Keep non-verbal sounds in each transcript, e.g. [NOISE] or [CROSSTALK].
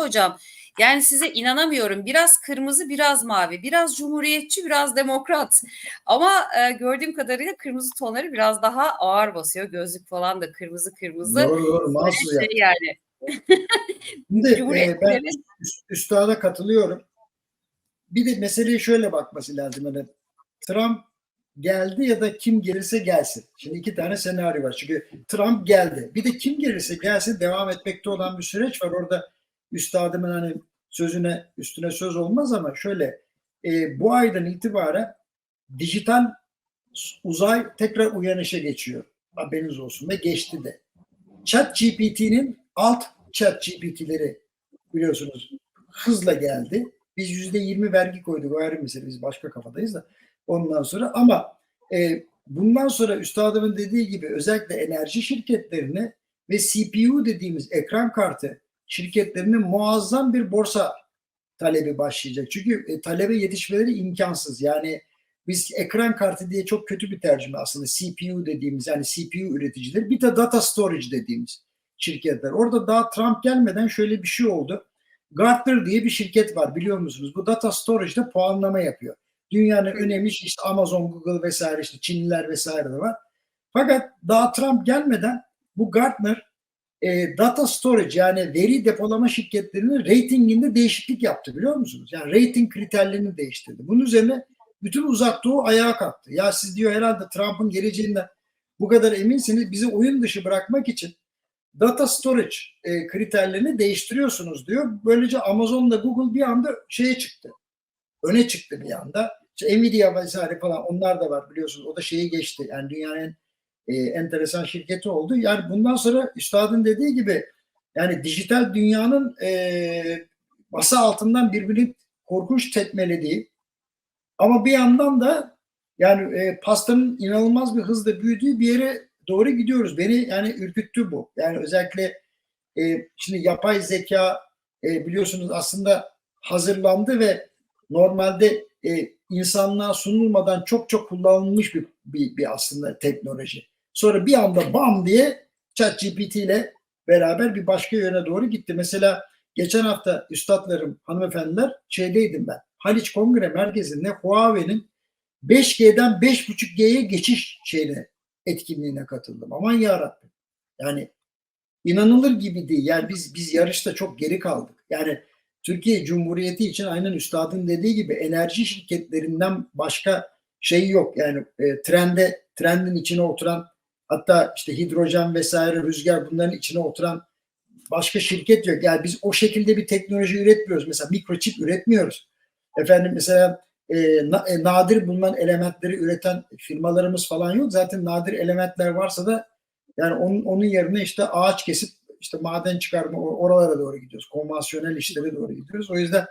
Hocam. Yani size inanamıyorum. Biraz kırmızı, biraz mavi, biraz cumhuriyetçi, biraz demokrat. Ama e, gördüğüm kadarıyla kırmızı tonları biraz daha ağır basıyor. Gözlük falan da kırmızı kırmızı. Doğru doğru mahsus ya. Şey yani. Şimdi e, ben üstada katılıyorum. Bir de meseleye şöyle bakması lazım. Hani Trump geldi ya da kim gelirse gelsin. Şimdi iki tane senaryo var. Çünkü Trump geldi. Bir de kim gelirse gelsin devam etmekte olan bir süreç var. Orada üstadımın hani sözüne üstüne söz olmaz ama şöyle e, bu aydan itibaren dijital uzay tekrar uyanışa geçiyor. Haberiniz olsun ve geçti de. Chat GPT'nin alt chat GPT'leri biliyorsunuz hızla geldi. Biz yüzde yirmi vergi koyduk o ayrı mesele biz başka kafadayız da ondan sonra ama e, bundan sonra üstadımın dediği gibi özellikle enerji şirketlerine ve CPU dediğimiz ekran kartı şirketlerinin muazzam bir borsa talebi başlayacak. Çünkü e, talebe yetişmeleri imkansız. Yani biz ekran kartı diye çok kötü bir tercüme aslında CPU dediğimiz yani CPU üreticileri bir de data storage dediğimiz şirketler. Orada daha Trump gelmeden şöyle bir şey oldu. Gartner diye bir şirket var biliyor musunuz? Bu data storage'da puanlama yapıyor. Dünyanın önemli işte Amazon, Google vesaire işte Çinliler vesaire de var. Fakat daha Trump gelmeden bu Gartner e, data storage yani veri depolama şirketlerinin ratinginde değişiklik yaptı biliyor musunuz? Yani rating kriterlerini değiştirdi. Bunun üzerine bütün uzak doğu ayağa kalktı. Ya siz diyor herhalde Trump'ın geleceğinden bu kadar eminsiniz bizi oyun dışı bırakmak için data storage e, kriterlerini değiştiriyorsunuz diyor. Böylece Amazon'da Google bir anda şeye çıktı. Öne çıktı bir anda. İşte Nvidia vesaire falan onlar da var biliyorsunuz. O da şeyi geçti. Yani dünyanın e, enteresan şirketi oldu. Yani bundan sonra üstadın dediği gibi yani dijital dünyanın e, masa altından birbirini korkunç tekmelediği ama bir yandan da yani e, pastanın inanılmaz bir hızla büyüdüğü bir yere doğru gidiyoruz. Beni yani ürküttü bu. Yani özellikle e, şimdi yapay zeka e, biliyorsunuz aslında hazırlandı ve normalde e, insanlığa sunulmadan çok çok kullanılmış bir, bir, bir aslında teknoloji. Sonra bir anda bam diye ChatGPT ile beraber bir başka yöne doğru gitti. Mesela geçen hafta üstadlarım, hanımefendiler şeydeydim ben. Haliç Kongre Merkezi'nde Huawei'nin 5G'den 5.5G'ye geçiş şeyine etkinliğine katıldım. Aman yarabbim. Yani inanılır gibi değil. Yani biz biz yarışta çok geri kaldık. Yani Türkiye Cumhuriyeti için aynen üstadın dediği gibi enerji şirketlerinden başka şey yok. Yani e, trende trendin içine oturan hatta işte hidrojen vesaire rüzgar bunların içine oturan başka şirket yok. Yani biz o şekilde bir teknoloji üretmiyoruz. Mesela mikroçip üretmiyoruz. Efendim mesela e, na, e, nadir bulunan elementleri üreten firmalarımız falan yok. Zaten nadir elementler varsa da yani onun, onun yerine işte ağaç kesip işte maden çıkarma oralara doğru gidiyoruz. Konvansiyonel işlere doğru gidiyoruz. O yüzden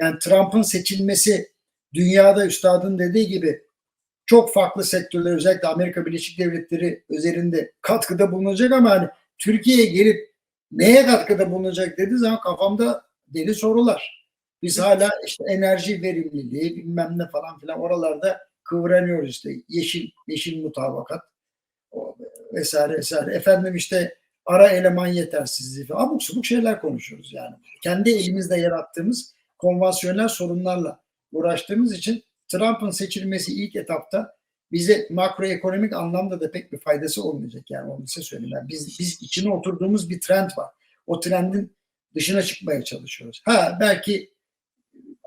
yani Trump'ın seçilmesi dünyada üstadın dediği gibi çok farklı sektörler özellikle Amerika Birleşik Devletleri üzerinde katkıda bulunacak ama hani Türkiye'ye gelip neye katkıda bulunacak dediği zaman kafamda deli sorular. Biz hala işte enerji verimliliği bilmem ne falan filan oralarda kıvranıyoruz işte yeşil yeşil mutabakat vesaire vesaire. Efendim işte ara eleman yetersizliği falan abuk subuk şeyler konuşuyoruz yani. Kendi elimizde yarattığımız konvansiyonel sorunlarla uğraştığımız için Trump'ın seçilmesi ilk etapta bize makroekonomik anlamda da pek bir faydası olmayacak yani onu size söyleyeyim. Yani biz, biz içine oturduğumuz bir trend var. O trendin dışına çıkmaya çalışıyoruz. Ha belki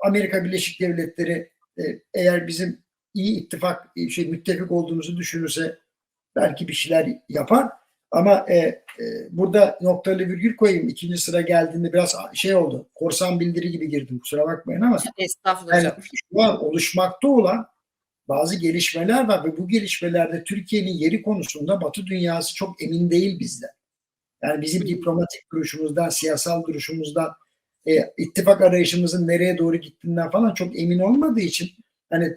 Amerika Birleşik Devletleri e, eğer bizim iyi ittifak şey müttefik olduğumuzu düşünürse belki bir şeyler yapar. Ama e, e, burada noktalı virgül koyayım. İkinci sıra geldiğinde biraz şey oldu. Korsan bildiri gibi girdim. Kusura bakmayın ama. Estağfurullah. Yani şu an oluşmakta olan bazı gelişmeler var ve bu gelişmelerde Türkiye'nin yeri konusunda Batı dünyası çok emin değil bizden. Yani bizim diplomatik duruşumuzdan, siyasal duruşumuzdan, e, ittifak arayışımızın nereye doğru gittiğinden falan çok emin olmadığı için hani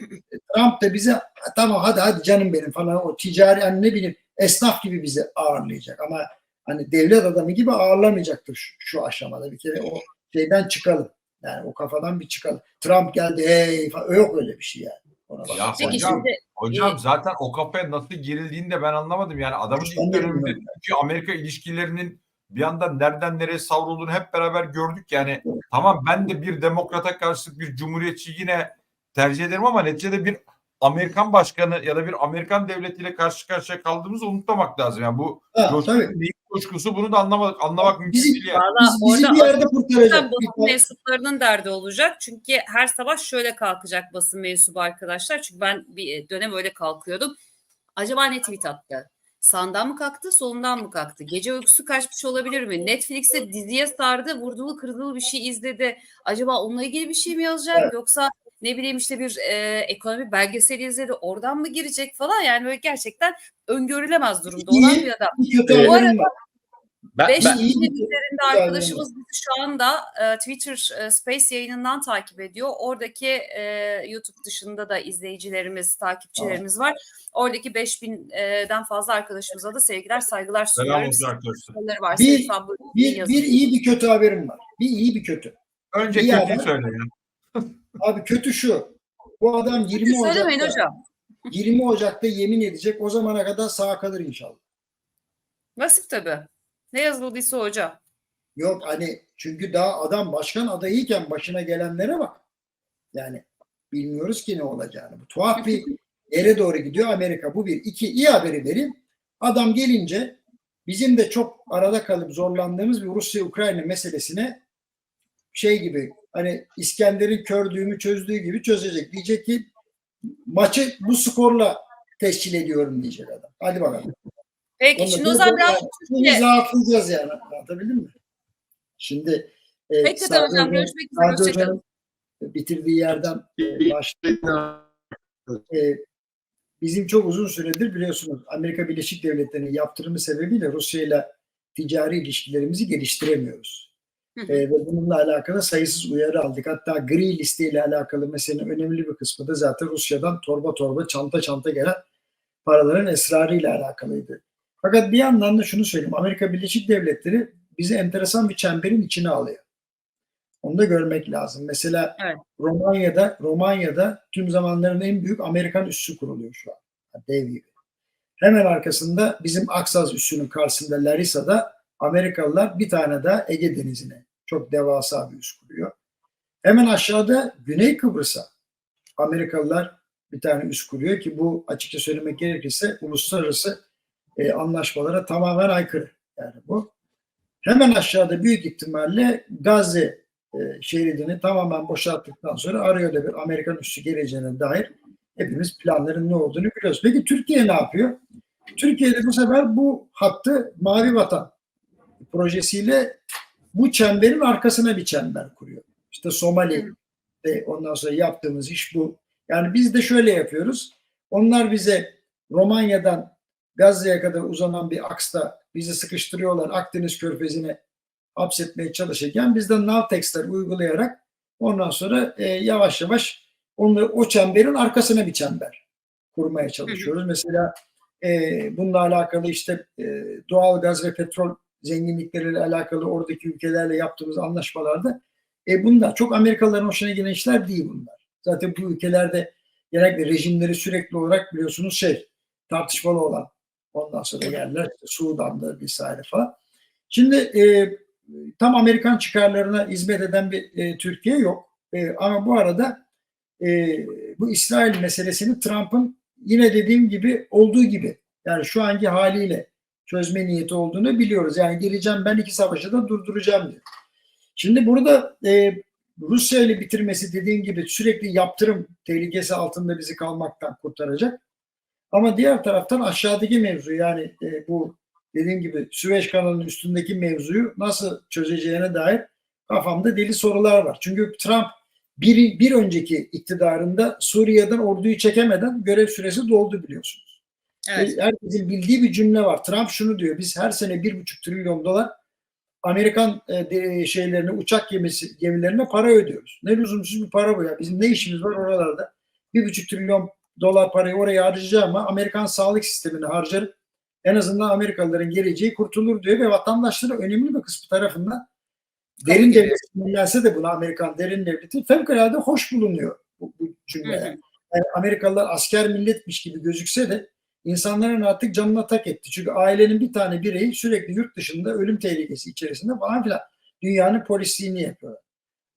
Trump da bize tamam hadi hadi canım benim falan o ticari hani ne bileyim esnaf gibi bizi ağırlayacak ama hani devlet adamı gibi ağırlamayacaktır şu, şu aşamada bir kere o şeyden çıkalım. Yani o kafadan bir çıkalım. Trump geldi hey falan yok öyle bir şey yani. Ona bak. Ya Peki hocam, şimdi hocam e, zaten o kafaya nasıl girildiğini de ben anlamadım. Yani adamın ilk de döneminde. Türkiye-Amerika ilişkilerinin bir yandan nereden nereye savrulduğunu hep beraber gördük. Yani tamam ben de bir demokrata karşı bir cumhuriyetçi yine tercih ederim ama neticede bir Amerikan başkanı ya da bir Amerikan devletiyle karşı karşıya kaldığımızı unutmamak lazım. Yani bu Ha, coşku, neyin coşkusu bunu da anlamak, anlamak mümkün değil. Yani. Valla Biz, bizi orada bir yerde kurtaracak. basın mensuplarının derdi olacak. Çünkü her sabah şöyle kalkacak basın mensubu arkadaşlar. Çünkü ben bir dönem öyle kalkıyordum. Acaba ne tweet attı? Sağından mı kalktı, solundan mı kalktı? Gece uykusu kaçmış olabilir mi? Netflix'te diziye sardı, vurdulu kırdılı bir şey izledi. Acaba onunla ilgili bir şey mi yazacak? Evet. Yoksa ne bileyim işte bir e, ekonomi belgeseli izledi, oradan mı girecek falan? Yani böyle gerçekten öngörülemez durumda olan İyi. bir adam. Evet. Bu arada var. Ben, Beş ben- iyi kişinin üzerinde arkadaşımız bizi şu anda e, Twitter e, Space yayınından takip ediyor. Oradaki e, YouTube dışında da izleyicilerimiz, takipçilerimiz var. Oradaki 5000'den fazla arkadaşımıza da sevgiler, saygılar selam sunuyorum. olsun arkadaşlar. Varsa Bir- Bir, bir iyi bir kötü haberim var. Bir iyi bir kötü. Önce İyi kötüyü söyle. ya. Abi kötü şu. Bu adam 20 Söylemeyin Ocak'ta, hocam. 20 Ocak'ta yemin edecek. O zamana kadar sağ kalır inşallah. Nasip tabii. Ne yazıldıysa o hocam. Yok hani çünkü daha adam başkan adayıyken başına gelenlere bak. Yani bilmiyoruz ki ne olacağını. Bu tuhaf bir [LAUGHS] yere doğru gidiyor Amerika. Bu bir. iki iyi haberi vereyim. Adam gelince bizim de çok arada kalıp zorlandığımız bir Rusya-Ukrayna meselesine şey gibi hani İskender'in kördüğümü çözdüğü gibi çözecek. Diyecek ki maçı bu skorla tescil ediyorum diyecek adam. Hadi bakalım. Peki Onu şimdi o zaman biraz Türkiye. Biz rahatlayacağız yani. Anlatabildim mi? Şimdi e, Peki Sadi hocam görüşmek üzere. Hoşçakalın. Bitirdiği yerden e, başlayalım. E, bizim çok uzun süredir biliyorsunuz Amerika Birleşik Devletleri'nin yaptırımı sebebiyle Rusya ile ticari ilişkilerimizi geliştiremiyoruz. E, ve bununla alakalı sayısız uyarı aldık. Hatta gri listeyle alakalı meselenin önemli bir kısmı da zaten Rusya'dan torba torba çanta çanta gelen paraların esrarıyla alakalıydı. Fakat bir yandan da şunu söyleyeyim. Amerika Birleşik Devletleri bizi enteresan bir çemberin içine alıyor. Onu da görmek lazım. Mesela Evet. Romanya'da Romanya'da tüm zamanların en büyük Amerikan üssü kuruluyor şu an. Dev gibi. Hemen arkasında bizim Aksaz üssünün karşısında Larissa'da Amerikalılar bir tane daha Ege Denizi'ne çok devasa bir üs kuruyor. Hemen aşağıda Güney Kıbrıs'a Amerikalılar bir tane üs kuruyor ki bu açıkça söylemek gerekirse uluslararası e, anlaşmalara tamamen aykırı. Yani bu. Hemen aşağıda büyük ihtimalle Gazze e, şeridini tamamen boşalttıktan sonra araya da bir Amerikan üssü geleceğine dair hepimiz planların ne olduğunu biliyoruz. Peki Türkiye ne yapıyor? Türkiye'de bu sefer bu hattı Mavi Vatan projesiyle bu çemberin arkasına bir çember kuruyor. İşte Somali ve ondan sonra yaptığımız iş bu. Yani biz de şöyle yapıyoruz. Onlar bize Romanya'dan Gazze'ye kadar uzanan bir aksta bizi sıkıştırıyorlar. Akdeniz körfezine hapsetmeye çalışırken biz de Navtex'ler uygulayarak ondan sonra e, yavaş yavaş onları, o çemberin arkasına bir çember kurmaya çalışıyoruz. Mesela e, bununla alakalı işte e, doğal gaz ve petrol zenginlikleriyle alakalı oradaki ülkelerle yaptığımız anlaşmalarda e, bunlar çok Amerikalıların hoşuna giden işler değil bunlar. Zaten bu ülkelerde genellikle rejimleri sürekli olarak biliyorsunuz şey tartışmalı olan ondan sonra yerler işte Sudan'da vesaire falan. Şimdi e, tam Amerikan çıkarlarına hizmet eden bir e, Türkiye yok. E, ama bu arada e, bu İsrail meselesini Trump'ın yine dediğim gibi olduğu gibi yani şu anki haliyle çözme niyeti olduğunu biliyoruz. Yani geleceğim ben iki savaşı da durduracağım diyor. Şimdi burada e, Rusya ile bitirmesi dediğim gibi sürekli yaptırım tehlikesi altında bizi kalmaktan kurtaracak. Ama diğer taraftan aşağıdaki mevzu yani e, bu dediğim gibi Süveyş kanalının üstündeki mevzuyu nasıl çözeceğine dair kafamda deli sorular var. Çünkü Trump bir, bir önceki iktidarında Suriye'den orduyu çekemeden görev süresi doldu biliyorsunuz. Evet. Herkesin bildiği bir cümle var. Trump şunu diyor. Biz her sene bir buçuk trilyon dolar Amerikan e, şeylerine, uçak gemisi, gemilerine para ödüyoruz. Ne lüzumsuz bir para bu ya. Bizim ne işimiz var oralarda? Bir buçuk trilyon dolar parayı oraya harcayacağım ama Amerikan sağlık sistemini harcarım. En azından Amerikalıların geleceği kurtulur diyor ve vatandaşları önemli bir kısmı tarafından derin devlet sinirlense de buna Amerikan derin devleti fevkalade hoş bulunuyor bu, bu hı. Yani Amerikalılar asker milletmiş gibi gözükse de insanların artık canına tak etti. Çünkü ailenin bir tane bireyi sürekli yurt dışında ölüm tehlikesi içerisinde falan filan dünyanın polisliğini yapıyorlar.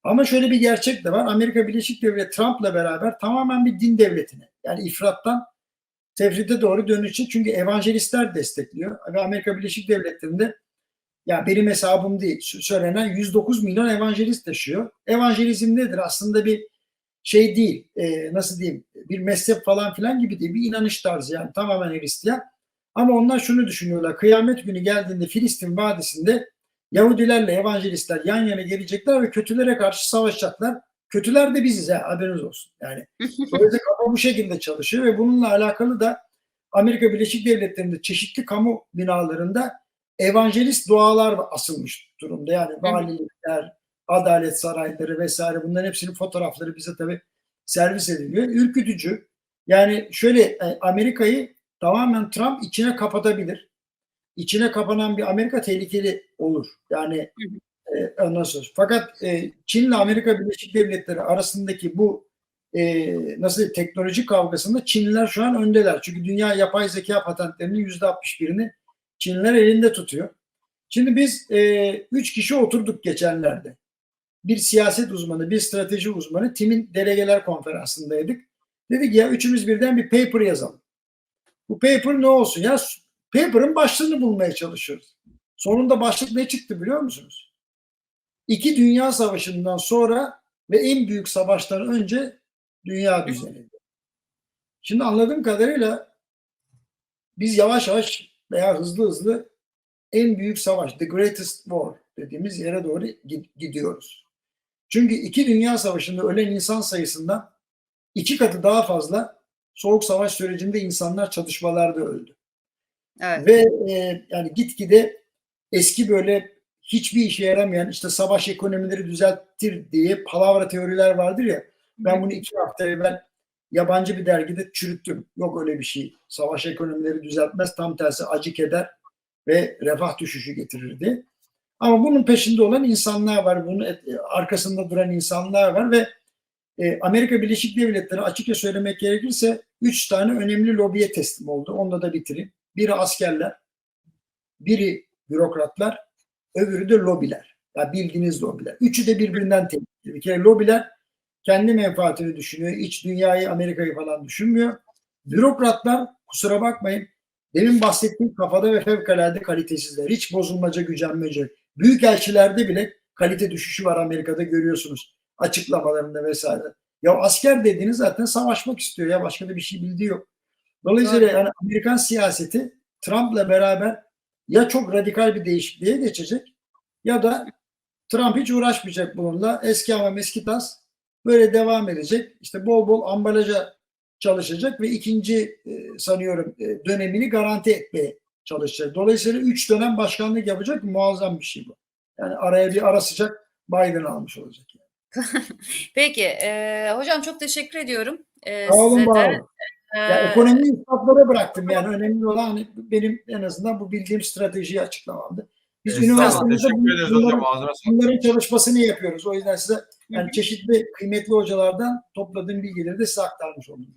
Ama şöyle bir gerçek de var. Amerika Birleşik Devletleri Trump'la beraber tamamen bir din devletine yani ifrattan tefrite doğru dönüşecek. Çünkü evangelistler destekliyor. Ve Amerika Birleşik Devletleri'nde ya benim hesabım değil söylenen 109 milyon evangelist taşıyor. Evangelizm nedir? Aslında bir şey değil. e, nasıl diyeyim? Bir mezhep falan filan gibi değil. Bir inanış tarzı yani tamamen Hristiyan. Ama onlar şunu düşünüyorlar. Kıyamet günü geldiğinde Filistin Vadisi'nde Yahudilerle evangelistler yan yana gelecekler ve kötülere karşı savaşacaklar. Kötüler de biziz ha haberiniz olsun. Yani [LAUGHS] Dolayısıyla kafa bu şekilde çalışıyor ve bununla alakalı da Amerika Birleşik Devletleri'nde çeşitli kamu binalarında evangelist dualar asılmış durumda. Yani valilikler, adalet sarayları vesaire bunların hepsinin fotoğrafları bize tabii servis ediliyor. Ürkütücü. Yani şöyle e, Amerika'yı tamamen Trump içine kapatabilir. İçine kapanan bir Amerika tehlikeli olur. Yani e, ondan sonra. Fakat e, Çin ile Amerika Birleşik Devletleri arasındaki bu e, nasıl diyeyim, teknoloji kavgasında Çinliler şu an öndeler. Çünkü dünya yapay zeka patentlerinin yüzde 61'ini Çinliler elinde tutuyor. Şimdi biz e, üç kişi oturduk geçenlerde. Bir siyaset uzmanı, bir strateji uzmanı, timin delegeler konferansındaydık. Dedik ya üçümüz birden bir paper yazalım. Bu paper ne olsun? Ya paper'ın başlığını bulmaya çalışıyoruz. Sonunda başlık ne çıktı biliyor musunuz? İki Dünya Savaşı'ndan sonra ve en büyük savaştan önce dünya düzeni. Şimdi anladığım kadarıyla biz yavaş yavaş veya hızlı hızlı en büyük savaş, the greatest war dediğimiz yere doğru gidiyoruz. Çünkü iki dünya savaşında ölen insan sayısından iki katı daha fazla soğuk savaş sürecinde insanlar çatışmalarda öldü. Evet. Ve e, yani gitgide eski böyle hiçbir işe yaramayan işte savaş ekonomileri düzeltir diye palavra teoriler vardır ya. Ben bunu iki hafta evvel yabancı bir dergide çürüttüm. Yok öyle bir şey. Savaş ekonomileri düzeltmez. Tam tersi acı keder ve refah düşüşü getirirdi. Ama bunun peşinde olan insanlar var. Bunun arkasında duran insanlar var ve e, Amerika Birleşik Devletleri açıkça söylemek gerekirse üç tane önemli lobiye teslim oldu. Onunla da bitireyim. Biri askerler, biri bürokratlar, öbürü de lobiler. Ya bildiğiniz lobiler. Üçü de birbirinden tehlikeli. Bir kere lobiler kendi menfaatini düşünüyor. İç dünyayı, Amerika'yı falan düşünmüyor. Bürokratlar kusura bakmayın demin bahsettiğim kafada ve fevkalade kalitesizler. Hiç bozulmaca, gücenmece. Büyük elçilerde bile kalite düşüşü var Amerika'da görüyorsunuz. Açıklamalarında vesaire. Ya asker dediğiniz zaten savaşmak istiyor ya başka da bir şey bildiği yok. Dolayısıyla yani Amerikan siyaseti Trump'la beraber ya çok radikal bir değişikliğe geçecek ya da Trump hiç uğraşmayacak bununla. Eski ama eski tas böyle devam edecek. İşte bol bol ambalaja çalışacak ve ikinci e, sanıyorum e, dönemini garanti etmeye çalışacak. Dolayısıyla üç dönem başkanlık yapacak muazzam bir şey bu. Yani araya bir ara sıcak Biden almış olacak. Yani. [LAUGHS] Peki. E, hocam çok teşekkür ediyorum. E, Sağ olun, size de, e, Ya ekonomiyi üstadlara bıraktım yani önemli olan hani benim en azından bu bildiğim stratejiyi açıklamamdı. Biz Estağfurullah, üniversitemizde bunların, bunların çalışmasını yapıyoruz. O yüzden size yani çeşitli kıymetli hocalardan topladığım bilgileri de size aktarmış oldum.